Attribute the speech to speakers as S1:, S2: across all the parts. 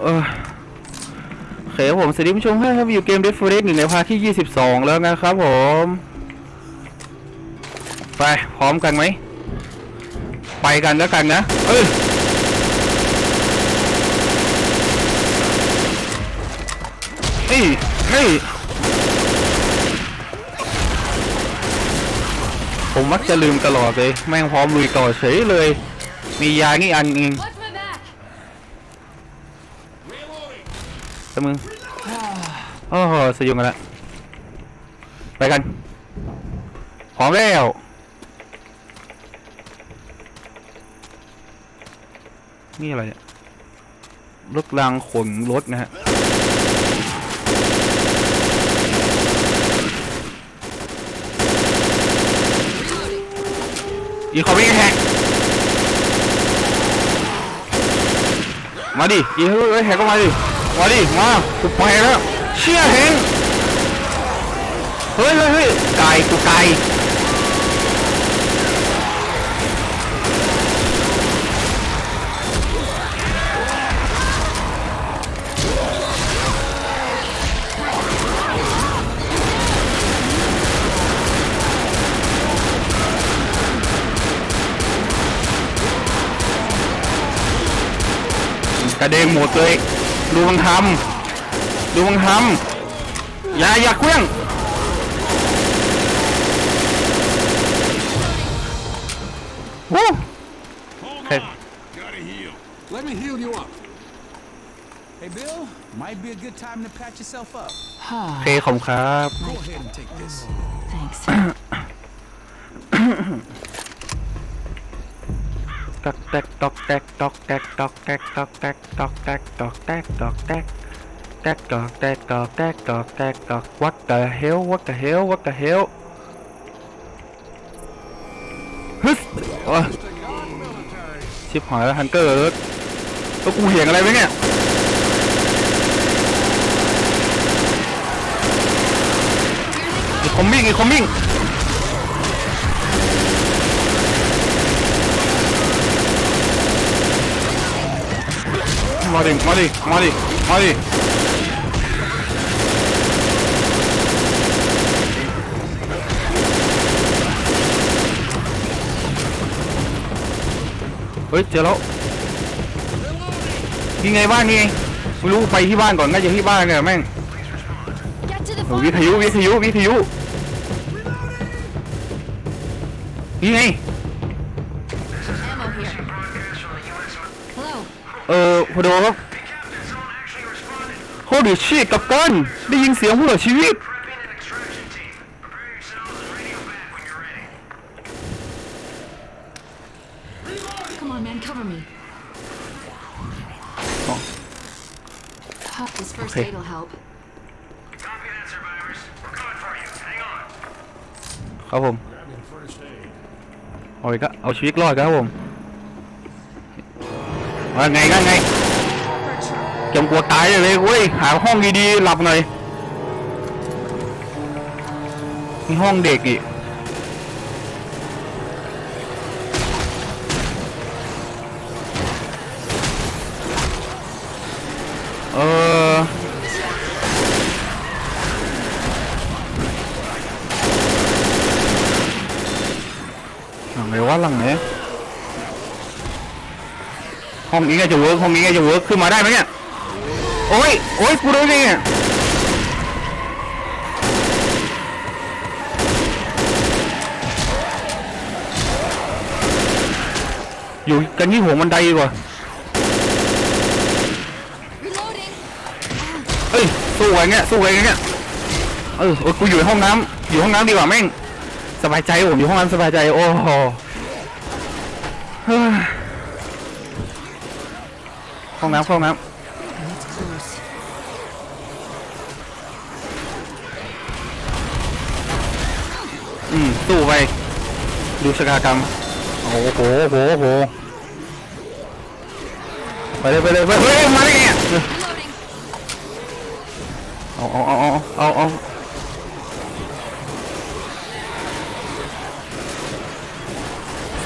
S1: เออโอเคครับผมสวัสดีผู้ชมครับอยู่เกม Death Forest หนึ่งในภาคที่ 22 แล้วนะครับผม ไปพร้อมกันไหม ไปกันแล้วกันนะ เอ้ยนี่นี่ผมมักจะลืมตลอดเลย แม่งพร้อมลุยต่อเฉยเลย มียานี่อันเอง ตมึงโอ้โหสยุงกันละไปกันพร้อมแล้วนี่อะไรเนี่ยรถรางขนรถนะฮะอีคอมมิ่งแฮกมาดิอีเฮ้ยแฮกก็มาดิ มาดิมากูไปแล้วเชี่ยเฮงเฮ้ยเฮ้ยเฮ้ยไก่กูไก่กระเด้งหมดเลย ดูมันทำดูมันทำอย่าอย่าเคลื่องโอ้
S2: Hold
S1: Okay.
S2: on. Gotta heal.
S3: Let me heal you up. Hey, Bill, might be a good time to patch yourself up.
S1: โอเคขอบคุณครับ
S3: Go ahead and take this.
S4: Thanks.
S1: ตอกแตกตอกแตกตอกแตกตอกแตกตอกแตกตอกแตกตอกแตกตอกแตกแตกตอกแตกตอกแตกตอกแตกตอก what the hell what the hell what the hell ฮึโอ้ชิบหายแล้วฮันเตอร์แล้วกูเห็นอะไรไหมเนี่ยอีคอมมิ่งอีคอมมิ่ง มาดิมาดิมาดิมาดิเฮ้ยเจอแล้วนี่ไงบ้านนี่ไงไม่รู้ไปที่บ้านก่อนน่าจะที่บ้านเนี่ยแม่ง
S4: Get to the
S1: โอ้วิท
S4: farm.
S1: ยุวิทยุวิทยุนี่ไง เออพอดีครับโคดิชีกับกันได้ยินเสียงผู้ต่อชีวิต
S4: Come on, man. Cover me.
S1: Oh.
S4: Huh, This first
S1: Okay.
S4: aid will help.
S2: Copy that, survivors. We're coming for you. Hang on.
S1: ครับผมเอาอีกก็เอาชีวิตรอดครับผม ว่าไงก็ไงจงกลัวตายเลยเว้ยหาห้องดีๆหลับหน่อยมีห้องเด็กอีกเออ หลังไหนวะหลังไหน ห้องนี้ก็จะเวิร์กห้องนี้ก็จะเวิร์กขึ้นมาได้ไหมเนี่ย โอ้ย โอ้ย กูโดนไงเนี่ยอยู่กันที่หัวบันไดดีกว่าเอ้ย สู้กันเงี้ย สู้กันเงี้ย เออเออกูอยู่ในห้องน้ำอยู่ห้องน้ำดีกว่าแม่ง สบายใจผมอยู่ห้องน้ำสบายใจ โอ้โห ห้องน้ำห้องน้ำอืมสู้ไป ดูชะกากรรม โอ้โหโหโหโหไปเลยไปเลยไปเฮ้ยมาได้ไงเนี่ยเอาเอาเอาเอาเอาเอา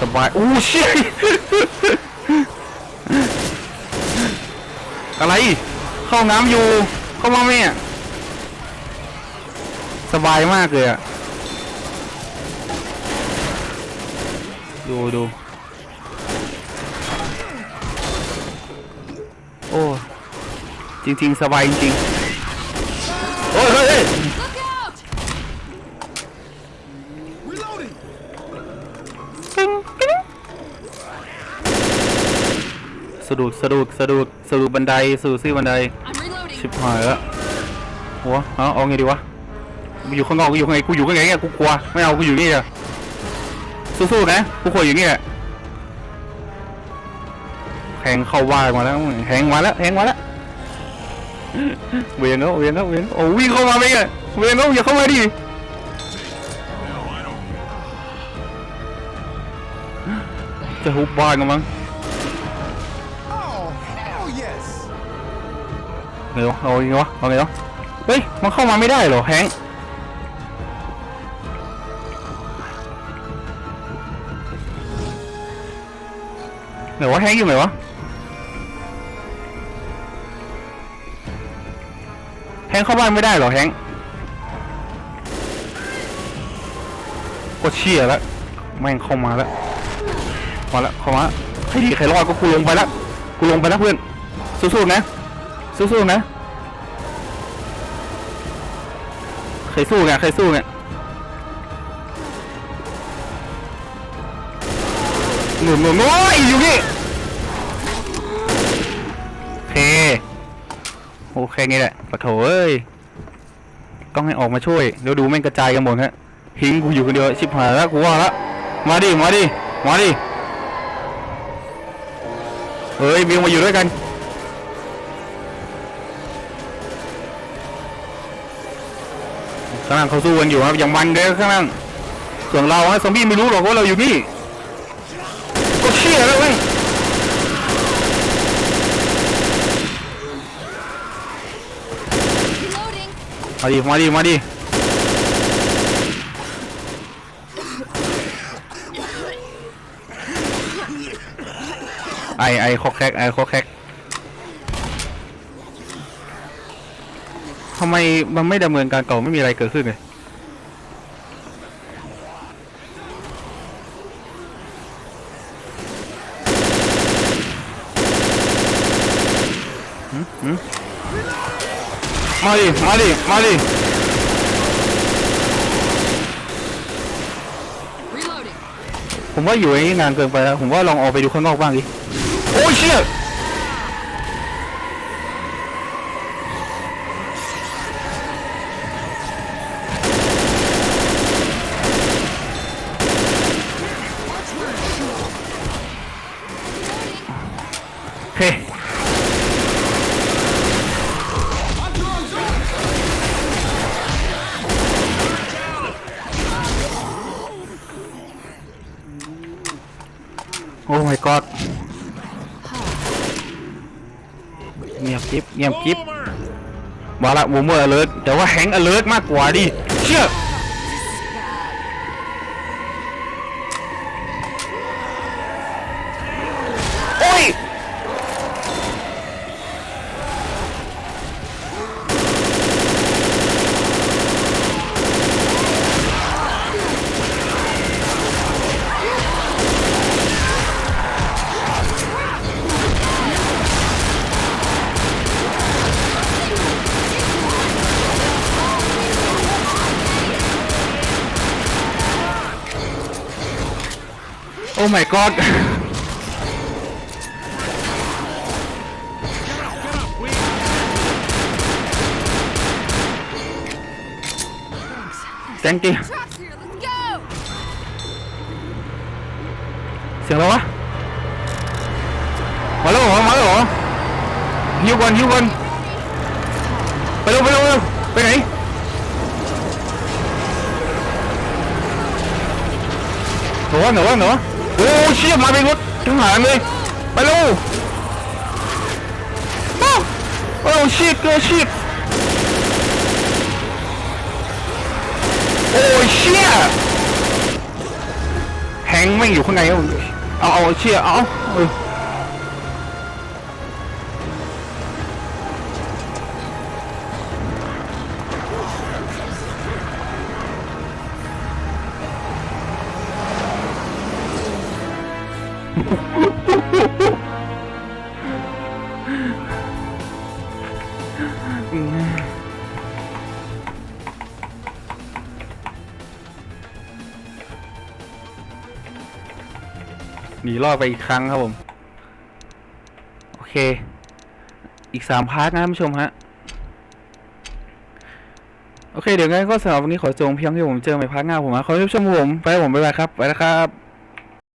S1: สบายอู้ชิ อะไร เข้าห้องน้ำอยู่ เข้ามาแม่สบายมากเลยอะดูดู โอ้ จริง ๆ สบายจริงๆโอ้ยเฮ้ยะดุดสะดุดสะดุดสะดุดบันไดสะดุดซี่บันได
S4: I'm reloading.
S1: ชิบหายแล้วหัวเอาเอาไงดีวะกูอยู่ข้างนอกกูอยู่ข้างในกูอยู่ข้างในเนี่ยกูกลัวไม่เอากูอยู่นี่อะสู้ๆนะกูควรอยู่นี่แหละแหงเข้าบ้านมาแล้วแหงมาแล้วแหงมาแล้วเวียนแล้วเวียนแล้วเวียนแล้วโอ้วิ่งเข้ามาไหมเนี่ยเวียนแล้วอย่าเข้ามาดิจะหุบบ้านกันมั้ง
S3: Oh, hell yes.
S1: ไงวะเอาไงวะเอาไงวะเฮ้ย มันเข้ามาไม่ได้เหรอแฮงไหนวะแฮงอยู่ไหนวะแฮงเข้าบ้านไม่ได้เหรอแฮงก็เชี่ยแล้วแม่งเข้ามาแล้วมาแล้วเข้ามาใครดีใครรอดก็กูลงไปแล้วกูลงไปแล้วเพื่อน สู้ๆนะ สู้ๆนะ ใครสู้ไงใครสู้ไงหนุนหนุนโอ้ยอยู่นี่โอเคโอเคนี่แหละปะโถเอ้ยต้องให้ออกมาช่วยเดี๋ยวดูแม่งกระจายกันหมดฮะหิงกูอยู่คนเดียวชิบหายแล้วกูว่าละมาดิมาดิมาดิเฮ้ยบิวมาอยู่ด้วยกัน ข้างล่างเขาสู้กันอยู่ครับอย่างมันเลยข้างล่างส่วนเราฮะซอมบี้ไม่รู้หรอกว่าเราอยู่นี่ก็เชี่ยแล้วเว้ยมาดิมาดิมาดิไอไอคอกแคกไอคอกแคก ทำไมมันไม่ดำเนินการต่อไม่มีอะไรเกิดขึ้นเลยมาดิ มาดิ มาดิ ผมว่าอยู่อย่างนี้นานเกินไปแล้ว ผมว่าลองออกไปดูข้างนอกบ้างดิ โอ้ยเชี่ย โอ้ my god เงียบกิ๊บเงียบกิ๊บมาละบูมเมอร์ alert แต่ว่าแฮง alert มากกว่าดิเชื่อ โอ้ my god แ thank you
S4: Traps here. Let's go.
S1: เสียงอะไรวะมาแล้วเหรอ มาแล้วเหรอฮิวก่อนฮิวก่อนไปเร็วไปเร็วไปเร็วไปไหนหนูวะหนูวะหนูวะโอ้เชี่ยมาเป็นรถทหารเลยไปเร็วอ้าวโอ้ชิดเกอชิดโอ้เชี่ยแฮงค์ไม่งอยู่ข้างในเอาเอาเอาเชี่ยเอาเออ หนีรอดไปอีกครั้งครับผม โอเค อีกสามพาร์ทนะท่านผู้ชมฮะ โอเค เดี๋ยวงั้นก็สำหรับวันนี้ขอจงเพียงที่ผมเจอใหม่พาร์ทหน้าผมนะขอให้ท่านผู้ชมผม ไปผมบ๊ายบายครับ ไปแล้วครับ